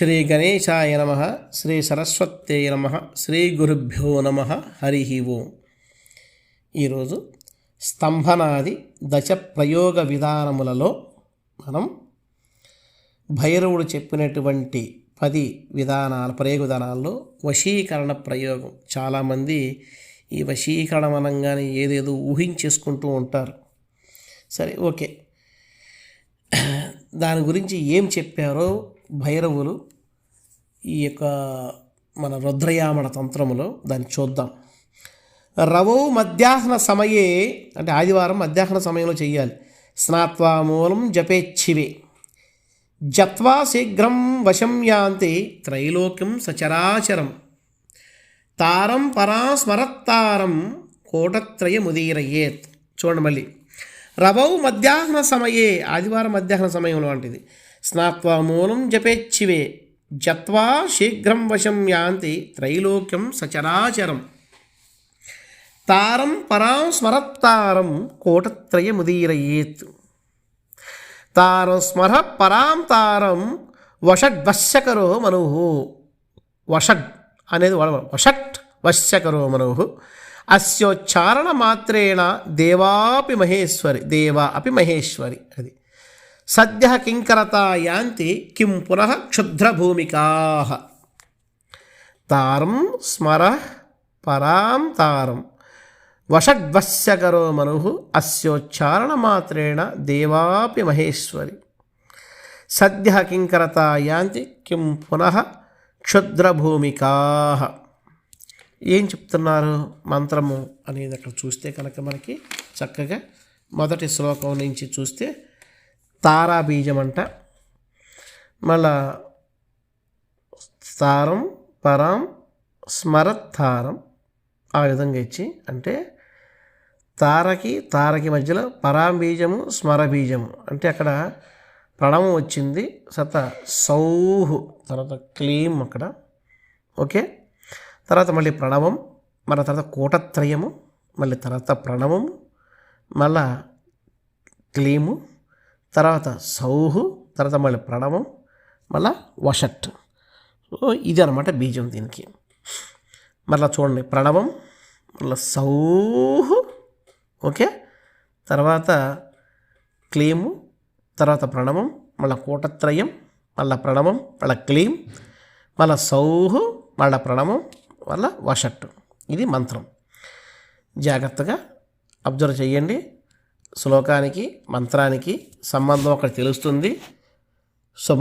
శ్రీ గణేశాయ నమ శ్రీ సరస్వతే నమ శ్రీ గురుభ్యో నమ హరి ఓం. ఈరోజు స్తంభనాది దశ ప్రయోగ విధానములలో మనం భైరవుడు చెప్పినటువంటి పది విధానాల ప్రయోగ విధానాల్లో వశీకరణ ప్రయోగం. చాలామంది ఈ వశీకరణం అనగానే ఏదేదో ఊహించేసుకుంటూ ఉంటారు. సరే ఓకే. దాని గురించి ఏం చెప్పారో భైరవులు ఈ యొక్క మన రుద్రయామణ తంత్రములో దాన్ని చూద్దాం. రవౌ మధ్యాహ్న సమయే అంటే ఆదివారం మధ్యాహ్న సమయంలో చెయ్యాలి. స్నాత్వా మూలం జపేచ్ఛివే. జత్వా శీఘ్రం వశం యాంతి త్రైలోక్యం సచరాచరం. తారం పరా స్మరత్తారం కోటత్రయముదీరయేత్. చూడండి మళ్ళీ. రవౌ మధ్యాహ్న సమయే ఆదివారం మధ్యాహ్న సమయంలో అంటిది. స్నాత్వా మూలం జపేచ్ఛివే. జత్వా శీఘ్రం వశం యాంతి త్రైలోక్యం సచరాచరం. తారం పరాం స్మరత్తారం కోటత్రయముదీరయేత్. తారం స్మర పరాం తారం వషడ్ వశ్యకరో మను వషడ్ అనేది వషట్ వశ్యకరో మను అస్యోచ్చారణ మాత్రేణ దేవాపి మహేశ్వరి దేవా అపి మహేశ్వరి అది. సద్య కింకరత యాంతి కిం పునః క్షుద్రభూమికా. తారం స్మర పరాం తారం. వషడ్వశ్యకరో మను అస్యోచ్చారణమాత్రేణ దేవాపి మహేశ్వరి. సద్య కింకరత యాంతి కిం పునః క్షుద్రభూమికా. ఏం చెప్తున్నారు మంత్రము అనేది అక్కడ చూస్తే కనుక మనకి చక్కగా మొదటి శ్లోకం నుంచి చూస్తే తారాబీజం అంట మళ్ళా తారం పరాం స్మరత్తారం ఆ విధంగా ఇచ్చి అంటే తారకి తారకి మధ్యలో పరాం బీజము స్మర బీజము అంటే అక్కడ ప్రణవం వచ్చింది సత సౌహు తర్వాత క్లీం అక్కడ. ఓకే? తర్వాత మళ్ళీ ప్రణవం మళ్ళీ తర్వాత కూటత్రయము మళ్ళీ తర్వాత ప్రణవము మళ్ళా క్లీము తర్వాత సౌహు తర్వాత మళ్ళీ ప్రణవం మళ్ళా వషట్. సో ఇది అనమాట బీజం దీనికి. మళ్ళీ చూడండి ప్రణవం మళ్ళీ సౌహు ఓకే? తర్వాత క్లీము తర్వాత ప్రణవం మళ్ళీ కూటత్రయం మళ్ళీ ప్రణవం మళ్ళీ క్లీం మళ్ళీ సౌహు మళ్ళీ ప్రణవం మళ్ళీ వషట్టు ఇది మంత్రం. జాగ్రత్తగా అబ్జర్వ్ చేయండి. శ్లోకానికి మంత్రానికి సంబంధం అక్కడ తెలుస్తుంది. శుభం